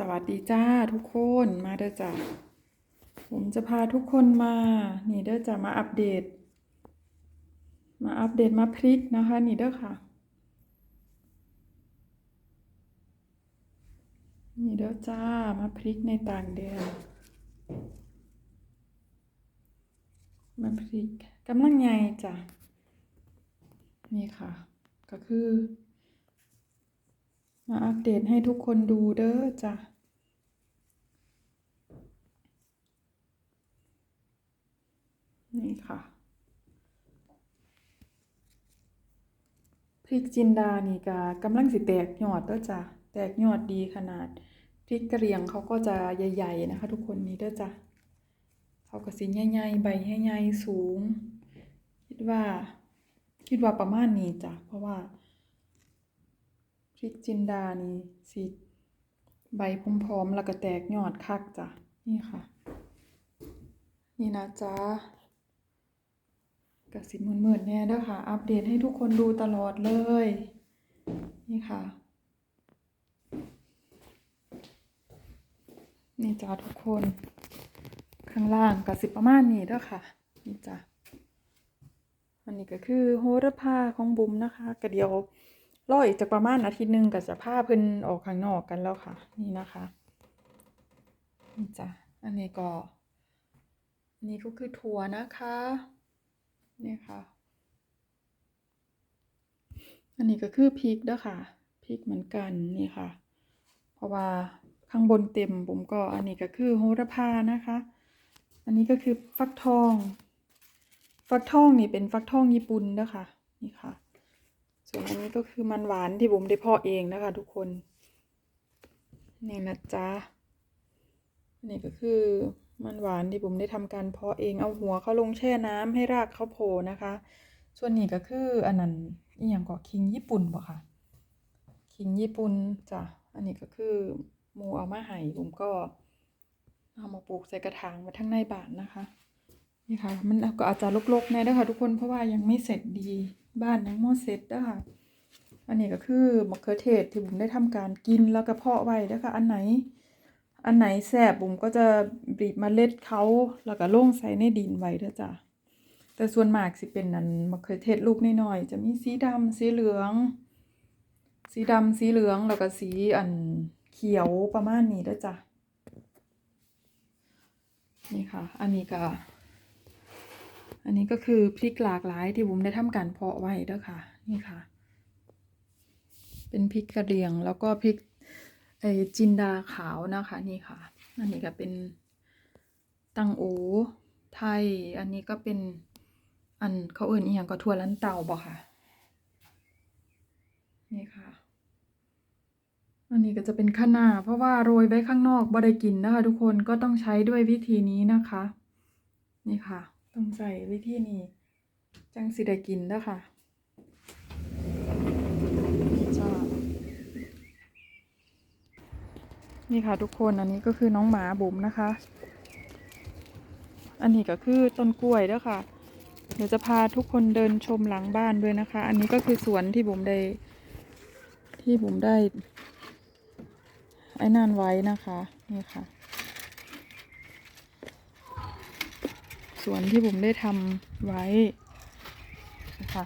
สวัสดีจ้าทุกคนมาเด้อจ้าผมจะพาทุกคนมา นี่เด้อจ้ามาอัปเดต มาอัปเดตมาพริกนะคะ นี่เด้อค่ะ นี่เด้อจ้ามาพริกในต่างแดนมาพริกกำลังใหญ่จ้ะนี่ค่ะ ก็คือ มาอัปเดตให้ทุกคนดูเด้อจ้ะนี่ค่ะ พริกจินดานี่ก็กำลังสิแตกยอดเด้อจ้ะแตกยอดดีขนาด พริกกระเรียงเขาก็จะใหญ่ ๆ นะคะ ทุกคนนี่เด้อจ้ะเขาก็สิใหญ่ๆใบใหญ่ๆสูง คิดว่า คิดว่าประมาณนี้จ้ะเพราะว่า พริกจินดานี่สีใบพร้อมๆแล้วก็แตกยอดคักจ้ะ นี่ค่ะ นี่นะจ๊ะกระสิบหมื่นๆแน่เด้อค่ะอัปเดตให้ทุกคนดูตลอดเลย นี่ค่ะ นี่จ้าทุกคน ข้างล่างกระสิบประมาณนี้เด้อค่ะ นี่จ้ะอันนี้ก็คือโหระพาของบุ๋มนะคะ กระเดียว รออีกจากประมาณอาทิตย์หนึ่งก็จะพาเพิ่นออกข้างนอกกันแล้วค่ะ นี่นะคะนี่จ้ะอันนี้ก็อันนี้ก็คือถั่วนะคะนี่ค่ะ อันนี้ก็คือพริกด้อค่ะพริกเหมือนกันนี่ค่ะ เพราะว่าข้างบนเต็มผมก็อันนี้ก็คือโหระพานะคะ อันนี้ก็คือฟักทอง ฟักทองนี่เป็นฟักทองญี่ปุ่นเด้อค่ะนี่ค่ะ ส่วนอันนี้ก็คือมันหวานที่ผมได้เพาะเองนะคะทุกคน นี่นะจ๊ะนนี้ก็คือมันหวานที่ผมได้ทำการเพาะเองเอาหัวเขาลงแช่น้ำให้รากเขาโผล่นะคะ ส่วนนี้ก็คืออันนั้นอีหยังก็คิงญี่ปุ่นบ่ค่ะคิงญี่ปุ่นจ้ะอันนี้ก็คือหมูเอามาให้ผมก็เอามาปลูกใส่กระถางไว้ทั้งในบ้านนะคะนี่ค่ะมันก็อาจจะรกๆแน่ด้อค่ะทุกคนเพราะว่ายังไม่เสร็จดี บ้านยังไม่เสร็จด้ค่ะ อันนี้ก็คือมะเขือเทศที่ผมได้ทำการกินแล้วก็เพาะไว้เด้อค่ะอันไหน อันไหนแสบผมก็จะบีบเมล็ดเขาแล้วก็ลงใส่ในดินไว้เด้อจ้ะแต่ส่วนมากสิเป็นนั้นมะเขือเทศลูกน้อยๆจะมีสีดำสีเหลือง สีดำสีเหลืองแล้วก็สีอันเขียวประมาณนี้เด้อจ้ะนี่ค่ะ อันนี้ก็ อันนี้ก็คือพริกหลากหลายที่บุ๋มได้ทำการเพาะไว้เด้อค่ะ นี่ค่ะ เป็นพริกกระเหรี่ยงแล้วก็พริกไอจินดาขาวนะคะ นี่ค่ะ อันนี้ก็เป็นตังโอไทย อันนี้ก็เป็นอันเขาเอื่นอีหยังก็ทั่วลันเต่าบ่ค่ะ นี่ค่ะ อันนี้ก็จะเป็นข้าวหน้าเพราะว่าโรยไว้ข้างนอกบ่ได้กินนะคะ ทุกคนก็ต้องใช้ด้วยวิธีนี้นะคะ นี่ค่ะ ต้องใส่วิธีนี้ จังสิได้กินด้อค่ะจ้านี่ค่ะทุกคนอันนี้ก็คือน้องหมาบุ๋มนะคะ อันนี้ก็คือต้นกล้วยด้อค่ะ เดี๋ยวจะพาทุกคนเดินชมหลังบ้านด้วยนะคะ อันนี้ก็คือสวนที่บุ๋มได้ ที่บุ๋มได้ ไอ้นั่นไว้นะคะ นี่ค่ะ สวนที่ผมได้ทำไว้นะคะ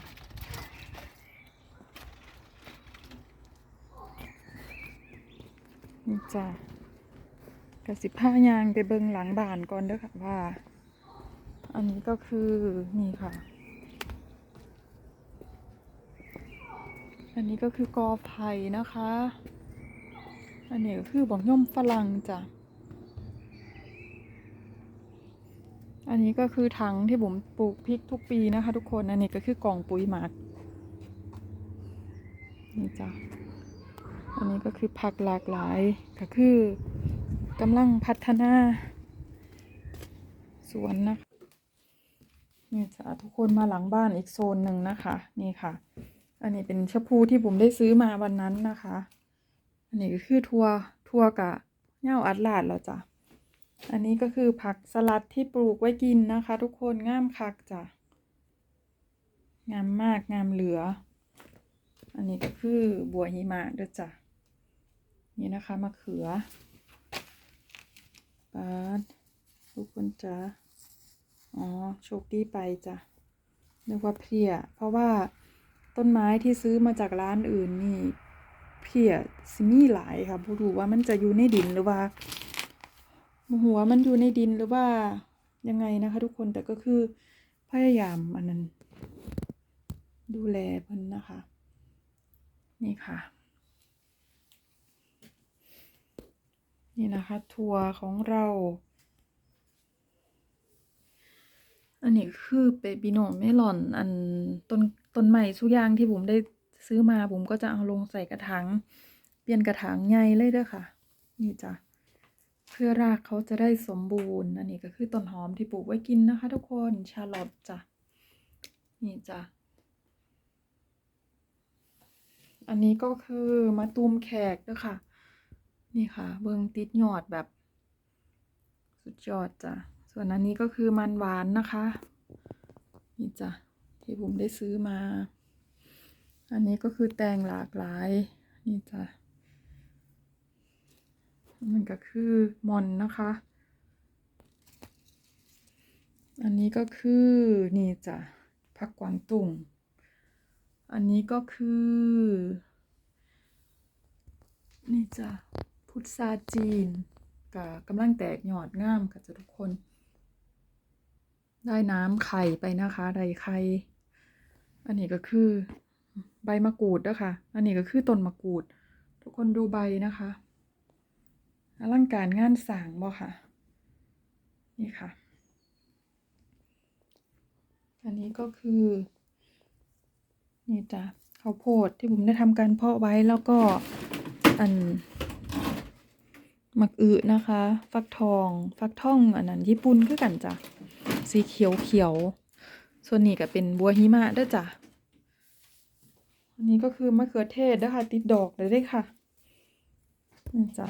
นี่จ้ะกระสิบผ้ายางไปเบิงหลังบ้านก่อนเด้อค่ะว่า อันนี้ก็คือนี่ค่ะ อันนี้ก็คือกอไผ่นะคะ อันนี้ก็คือบอกย่อมฝรั่งจ้ะ อันนี้ก็คือถังที่ผมปลูกพริกทุกปีนะคะ ทุกคน อันนี้ก็คือกล่องปุ๋ยหมัก นี่จ้ะ อันนี้ก็คือผักหลากหลาย ก็คือกำลังพัฒนา สวนนะคะนี่จ้ะทุกคนมาหลังบ้านอีกโซนหนึ่งนะคะ นี่ค่ะ อันนี้เป็นชะพูที่ผมได้ซื้อมาวันนั้นนะคะ อันนี้ก็คือทัวทัวกะเหย้าอัดลาดแล้วจ้ะ อันนี้ก็คือผักสลัดที่ปลูกไว้กินนะคะ ทุกคนงามคักจ้ะ งามมากงามเหลือ อันนี้ก็คือบัวหิมะเด้อจ้ะ นี่นะคะมะเขือปาดทุกคนจ้ะ อ๋อโชคดีไปจ้ะนึกว่าเพียเพราะว่าต้นไม้ที่ซื้อมาจากร้านอื่นนี่เพียสิมีหลายค่ะบ่รู้ว่ามันจะอยู่ในดินหรือว่า หัวมันอยู่ในดินหรือว่ายังไงนะคะ ทุกคนแต่ก็คือพยายามอันนั้น ดูแลเพิ่นนะคะ นี่ค่ะ นี่นะคะทัวร์ของเรา อันนี้คือเปบิโนเมลอน อันต้นต้นใหม่ทุกอย่างที่ผมได้ซื้อมาผมก็จะเอาลงใส่กระถางเปลี่ยนกระถางใหญ่เลยเด้อค่ะ นี่จ้ะ เพื่อรากเขาจะได้สมบูรณ์อันนี้ก็คือต้นหอมที่ปลูกไว้กินนะคะ ทุกคนชาลอตจ้ะนี่จ้ะอันนี้ก็คือมะตูมแขกเด้อค่ะ นี่ค่ะ เบิงติดยอดแบบ สุดยอดจ้ะส่วนอันนี้ก็คือมันหวานนะคะ นี่จ้ะที่ผมได้ซื้อมา อันนี้ก็คือแตงหลากหลาย นี่จ้ะ มันก็คือมอนนะคะ อันนี้ก็คือนี่จ้ะผักกวางตุ่ง อันนี้ก็คือ นี่จ้ะพุทราจีนกับกำลังแตกหยอดงามค่ะจ้ะทุกคน ได้น้ำไข่ไปนะคะไดไข่อันนี้ก็คือใบมะกรูดด้วยค่ะอันนี้ก็คือต้นมะกรูด ทุกคนดูใบนะคะ อลังการงานสางบ่ค่ะ นี่ค่ะ อันนี้ก็คือ นี่จ้ะข้าวโพดที่ผมได้ทำการเพาะไว้แล้วก็อันมักอึนะคะ ฟักทอง ฟักทองอันนั้นญี่ปุ่นคือกันจ้ะ สีเขียวเขียว ส่วนนี้ก็เป็นบัวหิมะด้วยจ้ะ อันนี้ก็คือมะเขือเทศนะคะติดดอกเลยด้อค่ะนี่จ้ะ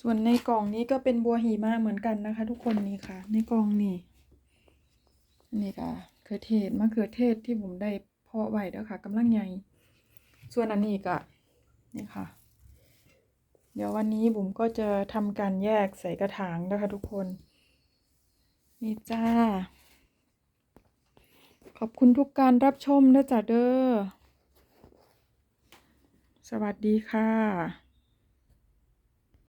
ส่วนในกล่องนี้ก็เป็นบัวหิมะเหมือนกันนะคะ ทุกคนนี่ค่ะ ในกล่องนี่นี่ค่ะเขือเทศมะเขือเทศที่ผมได้เพาะไว้แล้วค่ะกำลังใหญ่ส่วนอันนี้ก็นี่ค่ะ เดี๋ยววันนี้ผมก็จะทำการแยกใส่กระถางนะคะ ทุกคน นี่จ้า ขอบคุณทุกการรับชมนะจ๊ะเด้อสวัสดีค่ะ